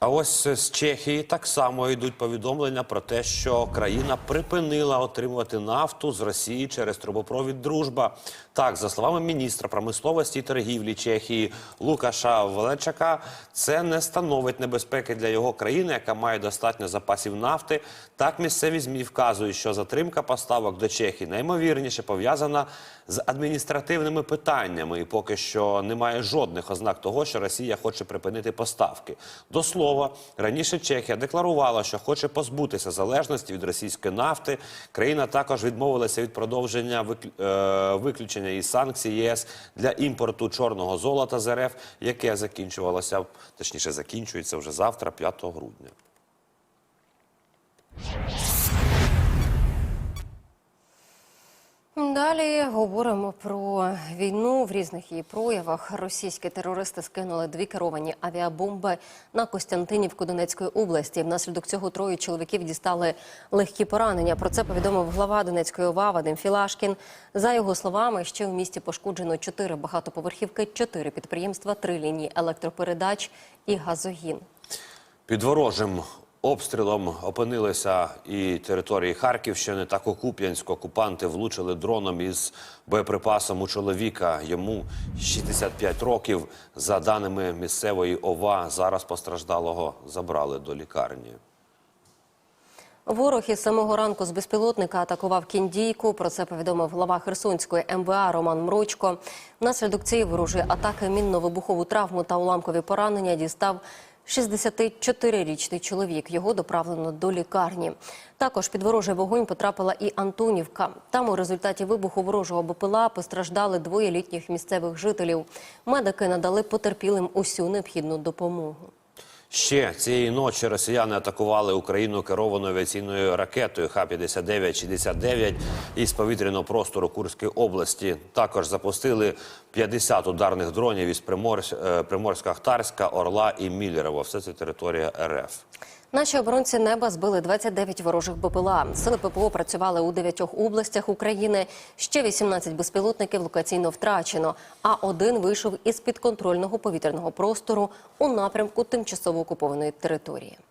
А ось з Чехії так само йдуть повідомлення про те, що країна припинила отримувати нафту з Росії через трубопровід Дружба. Так, за словами міністра промисловості і торгівлі Чехії Лукаша Велечака, це не становить небезпеки для його країни, яка має достатньо запасів нафти. Так, місцеві змі вказують, що затримка поставок до Чехії наймовірніше пов'язана з адміністративними питаннями, і поки що немає жодних ознак того, що Росія хоче припинити поставки. До слова, раніше Чехія декларувала, що хоче позбутися залежності від російської нафти. Країна також відмовилася від продовження е, виключення і санкцій ЄС для імпорту чорного золота з РФ, яке закінчувалося, точніше закінчується вже завтра, 5 грудня. Далі говоримо про війну в різних її проявах. Російські терористи скинули дві керовані авіабомби на Костянтинівку Донецької області. Внаслідок цього троє чоловіків дістали легкі поранення. Про це повідомив глава Донецької ОВА Вадим Філашкін. За його словами, ще в місті пошкоджено чотири багатоповерхівки, чотири підприємства, три лінії електропередач і газогін. Під ворожим обстрілом опинилися і території Харківщини та Кокуп'янськ. Окупанти влучили дроном із боєприпасом у чоловіка. Йому 65 років. За даними місцевої ОВА, зараз постраждалого забрали до лікарні. Ворог із самого ранку з безпілотника атакував кіндійку. Про це повідомив глава Херсонської МВА Роман Мрочко. Внаслідок цієї ворожої атаки мінно-вибухову травму та уламкові поранення дістав 64-річний чоловік. Його доправлено до лікарні. Також під ворожий вогонь потрапила і Антонівка. Там у результаті вибуху ворожого БПЛА постраждали двоє літніх місцевих жителів. Медики надали потерпілим усю необхідну допомогу. Ще цієї ночі росіяни атакували Україну керованою авіаційною ракетою Х-59-69 із повітряного простору Курської області. Також запустили 50 ударних дронів із е, Приморська-Ахтарська, Орла і Міллєрова. Все це територія РФ. Наші оборонці неба збили 29 ворожих БПЛА. Сили ППО працювали у дев'ятьох областях України. Ще 18 безпілотників локаційно втрачено. А один вийшов із підконтрольного повітряного простору у напрямку тимчасово окупованої території.